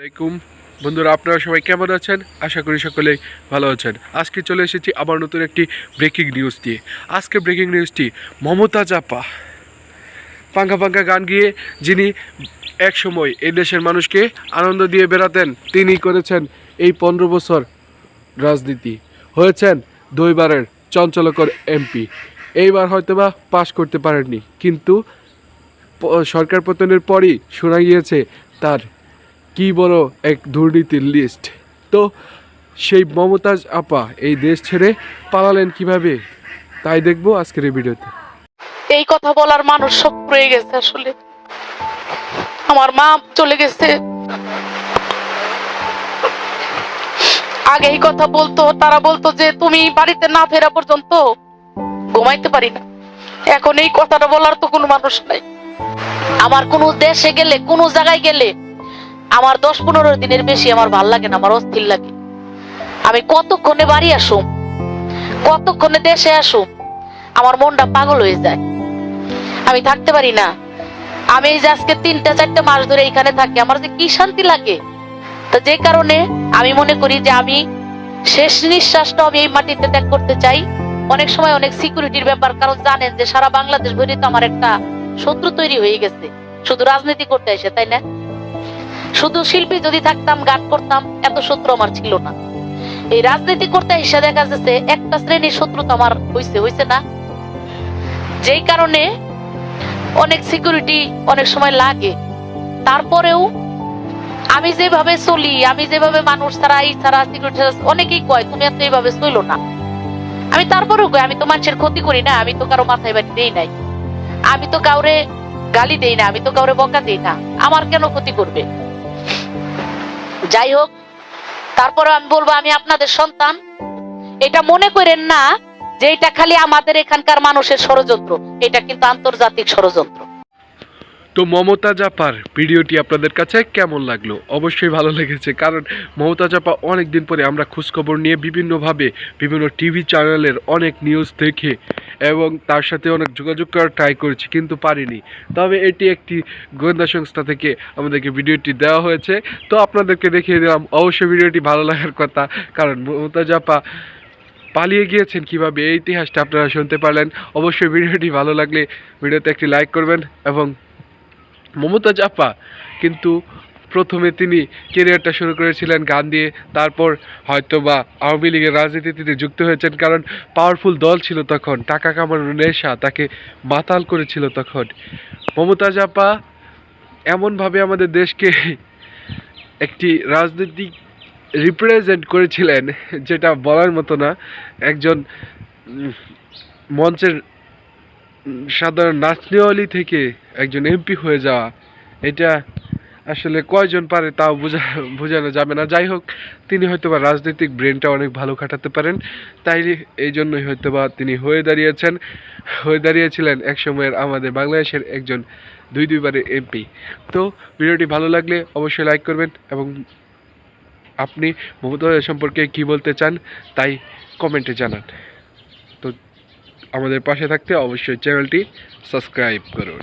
আসসালামাইকুম বন্ধুরা, আপনারা সবাই কেমন আছেন? আশা করি সকলেই ভালো আছেন। আজকে চলে এসেছি আবার নতুন একটি ব্রেকিং নিউজ দিয়ে। আজকে ব্রেকিং নিউজটি মমতা জাপা পাঙ্কা পাঙ্কা গান গিয়ে যিনি এক সময় এই দেশের মানুষকে আনন্দ দিয়ে বেড়াতেন, তিনি করেছেন এই পনেরো বছর রাজনীতি। হয়েছেন দুইবারের চঞ্চলকর এমপি এইবার হয়তোবা পাশ করতে পারেননি, কিন্তু সরকার পতনের পরই শোনা গিয়েছে তার কি বড় এক দুর্নীতির লিস্ট তো সেই মমতাজ আপা এই দেশ ছেড়ে পালালেন কীভাবে? তাই দেখব আজকের এই ভিডিওতে। এই কথা বলার মানুষ সব রয়ে গেছে আসলে। আমার মা চলে গেছে। আগে এই কথা বলতো, তারা বলতো যে তুমি বাড়িতে না ফেরা পর্যন্ত ঘুমাইতে পারি না। এখন এই কথাটা বলার তো কোনো মানুষ নাই। আমার কোনো দেশে গেলে, কোনো জায়গায় গেলে আমার দশ পনেরো দিনের বেশি আমার ভালো লাগে না, আমার অস্থির লাগে। আমি কতক্ষণে বাড়ি আসুম? কতক্ষণে দেশে আসুম? আমার মনটা পাগল হয়ে যায়। আমি থাকতে পারি না। আমি এই যে আজকে তিনটা, চারটা মাস ধরে এখানে থাকি, আমার যে কি শান্তি লাগে? তো যে কারণে আমি মনে করি যে আমি শেষ নিঃশ্বাসটা আমি এই মাটিতে ত্যাগ করতে চাই। অনেক সময় অনেক সিকিউরিটির ব্যাপার, কারণ জানেন যে সারা বাংলাদেশ ভরে তো আমার একটা শত্রু তৈরি হয়ে গেছে। শুধু রাজনীতি করতে এসে তাই না? শুধু শিল্পী যদি থাকতাম, গান করতাম, এত শত্রু আমার ছিল না। এই রাজনীতি করতে এসে দেখা যাচ্ছে একটা শ্রেণির শত্রু তো আমার হইছে হইছে না। যেই কারণে অনেক সিকিউরিটি অনেক সময় লাগে। তারপরেও আমি যেভাবে চলি, আমি যেভাবে মানুষ ছাড়া, এই ছাড়া সিকিউরিটি অনেকেই কয়, তুমি এত এইভাবে চলো না। আমি তারপরেও কই, আমি তো মানুষের ক্ষতি করি না, আমি তো কারও মাথায় বাড়ি দেই নাই। আমি তো কাউরে গালি দেই না, আমি তো কাউরে বকা দেই না। আমার কেন ক্ষতি করবে? যাই হোক তারপরে আমি বলব, আমি আপনাদের সন্তান। এটা মনে করেন না যে এটা খালি আমাদের এখানকার মানুষের ষড়যন্ত্র, এটা কিন্তু আন্তর্জাতিক ষড়যন্ত্র। তো মমতা জাপার ভিডিওটি আপনাদের কাছে কেমন লাগল? অবশ্যই ভালো লেগেছে, কারণ মমতা জাপা অনেক দিন পরে আমরা খোঁজখবর নিয়ে বিভিন্নভাবে বিভিন্ন টিভি চ্যানেলের অনেক নিউজ দেখে এবং তার সাথে অনেক যোগাযোগ করার ট্রাই করেছি, কিন্তু পারিনি। তবে এটি একটি গোয়েন্দা সংস্থা থেকে আমাদেরকে ভিডিওটি দেওয়া হয়েছে। তো আপনাদেরকে দেখিয়ে দিলাম, অবশ্যই ভিডিওটি ভালো লাগার কথা, কারণ মমতা জাপা পালিয়ে গিয়েছেন কীভাবে, এই ইতিহাসটা আপনারা শুনতে পারলেন। অবশ্যই ভিডিওটি ভালো লাগলে ভিডিওতে একটি লাইক করবেন এবং মমতা জাপা কিন্তু প্রথমে তিনি কেরিয়ারটা শুরু করেছিলেন গান দিয়ে তারপর হয়তো বা আওয়ামী লীগের রাজনীতিতে যুক্ত হয়েছেন কারণ পাওয়ারফুল দল ছিল তখন, টাকা কামানোর নেশা তাকে মাতাল করেছিল তখন। মমতা জাপা এমনভাবে আমাদের দেশকে একটি রাজনৈতিক রিপ্রেজেন্ট করেছিলেন, যেটা বলার মতো না। একজন মঞ্চের সাধারণ নাচনিওয়ালি থেকে একজন এমপি হয়ে যাওয়া, এটা আসলে কয়জন পারে তাও বোঝা বোঝানো যাবে না। যাই হোক, তিনি হয়তোবা রাজনৈতিক ব্রেনটা অনেক ভালো খাটাতে পারেন। তাই এই জন্যই হয়তোবা তিনি হয়ে দাঁড়িয়েছেন। হয়ে দাঁড়িয়েছিলেন এক সময়ের আমাদের বাংলাদেশের একজন দুই দুইবারের এমপি। তো ভিডিওটি ভালো লাগলে অবশ্যই লাইক করবেন এবং আপনি মমতা সম্পর্কে কি বলতে চান তাই কমেন্টে জানান। তো আমাদের পাশে থাকতে অবশ্যই চ্যানেলটি সাবস্ক্রাইব করুন।